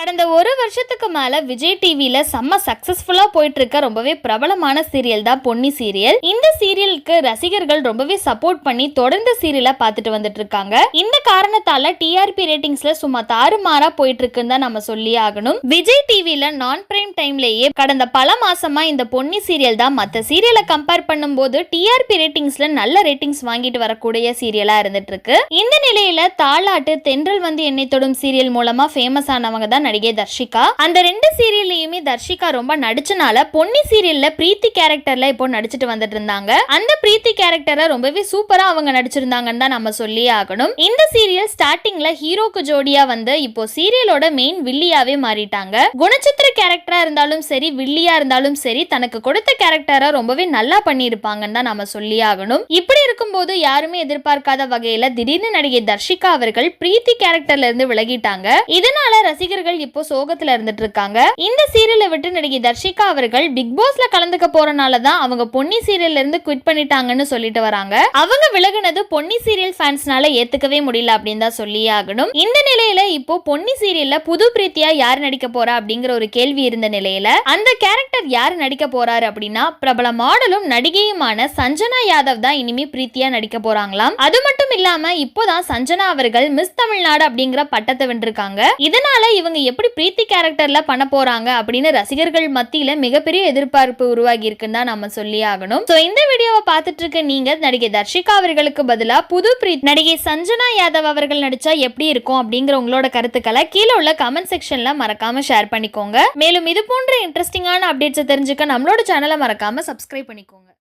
கடந்த ஒரு வருஷத்துக்கு மேலே விஜய் டிவியில் செம்ம சக்ஸஸ்ஃபுல்லாக போயிட்டு இருக்க ரொம்பவே பிரபலமான சீரியல் தான் பொன்னி சீரியல் இந்த சீரியலுக்கு ரசிகர்கள் ரொம்பவே சப்போர்ட் பண்ணி தொடர்ந்து சீரியலை பார்த்துட்டு வந்துட்டு இருக்காங்க இந்த காரணத்தால டிஆர்பி ரேட்டிங்ஸ்ல சும்மா தாறுமாறா போயிட்டு இருக்குன்னு தான் நம்ம சொல்லி ஆகணும். விஜய் டிவியில் நான் பிரைம் டைம்லேயே கடந்த பல மாசமா இந்த பொன்னி சீரியல் தான் மற்ற சீரியலை கம்பேர் பண்ணும்போது டிஆர்பி ரேட்டிங்ஸ்ல நல்ல ரேட்டிங்ஸ் வாங்கிட்டு வரக்கூடிய சீரியலா இருந்துட்டு இருக்கு இந்த நிலையில தாளாட்டு தென்றல் வந்து என்னை தொடும் சீரியல் மூலமா ஃபேமஸ் ஆனவங்க தான் நடிகை தர்ஷிகா. அந்த ரெண்டு சீரியல்லையுமே தர்ஷிகா ரொம்ப நடிச்சனால பொன்னி சீரியல்ல பிரீத்தி கேரக்டர்ல இப்போ நடிச்சிட்டு வந்துட்டு இருந்தாங்க அந்த பிரீத்தி கேரக்டரை ரொம்பவே சூப்பரா அவங்க நடிச்சிருந்தாங்கன்னு தான் நம்ம சொல்லி ஆகணும். இந்த சீரியல் ஸ்டார்டிங்ல ஹீரோக்கு ஜோடியா வந்து இப்போ சீரியலோட மெயின் வில்லியாவே மாறிட்டாங்க. குணச்சித்திர கேரக்டரா இருந்தாலும் சரி வில்லியா இருந்தாலும் சரி தனக்கு கொடுத்த கேரக்டரை ரொம்பவே நல்லா பண்ணியிருப்பாங்கன்னு தான் நம்ம சொல்லி ஆகணும். இப்படி இருக்கும்போது யாருமே எதிர்பார்க்காத வகையில திடீர்னு நடிகை தர்ஷிகா அவர்கள் பிரீத்தி கேரக்டர்ல இருந்து விலகிட்டாங்க. இதனால ரசிகர்கள் இப்போ சோகத்துல இருந்துட்டு இருக்காங்க இந்த சீரியலை விட்டு நடிகை தர்ஷிகா அவர்கள் பிக் பாஸ்ல கலந்துக்க போறனால தான் அவங்க பொன்னி சீரியல்ல இருந்து குவிட் பண்ணிட்டாங்கன்னு சொல்லிட்டு வராங்க. அவங்க விலகுனது பொன்னி சீரியல் ஃபேன்ஸ்னால ஏத்துக்கவே முடியல அப்படின்னு தான் சொல்லி ஆகணும். இந்த நிலையில இப்போ பொன்னி சீரியல்ல புது பிரீத்தியா யார் நடிக்க போறா அப்படிங்கிற ஒரு கேள்வி இருந்த நிலையில அந்த கேரக்டர் யார் நடிக்க போறாரு அப்படின்னா பிரபல மாடலும் நடிகையுமான சஞ்சனா யாதவ் தான் இனிமே பிரீத்தியா நடிக்க போறாங்களாம். அது மட்டும் இல்லாம இப்போதான் சஞ்சனா அவர்கள் மிஸ் தமிழ்நாடு அப்படிங்கிற பட்டத்தை வென்றிருக்காங்க. இதனால இவங்க எப்படி பிரீத்தி கேரக்டரில் பண்ண போகிறாங்க அப்படின்னு ரசிகர்கள் மத்தியில் மிகப்பெரிய எதிர்பார்ப்பு உருவாகி இருக்குன்னு தான் நம்ம சொல்லி ஆகணும். ஸோ இந்த வீடியோவை பார்த்துட்டு இருக்க நீங்கள் நடிகை தர்ஷிகா அவர்களுக்கு பதிலாக புது பிரீத் நடிகை சஞ்சனா யாதவ் அவர்கள் நடித்தா எப்படி இருக்கும் அப்படிங்கிற உங்களோட கருத்துக்களை கீழே உள்ள கமெண்ட் செக்ஷனில் மறக்காம ஷேர் பண்ணிக்கோங்க. மேலும் இது போன்ற இன்ட்ரெஸ்டிங்கான அப்டேட்ஸை தெரிஞ்சுக்க நம்மளோட சேனலை மறக்காம சப்ஸ்கிரைப் பண்ணிக்கோங்க.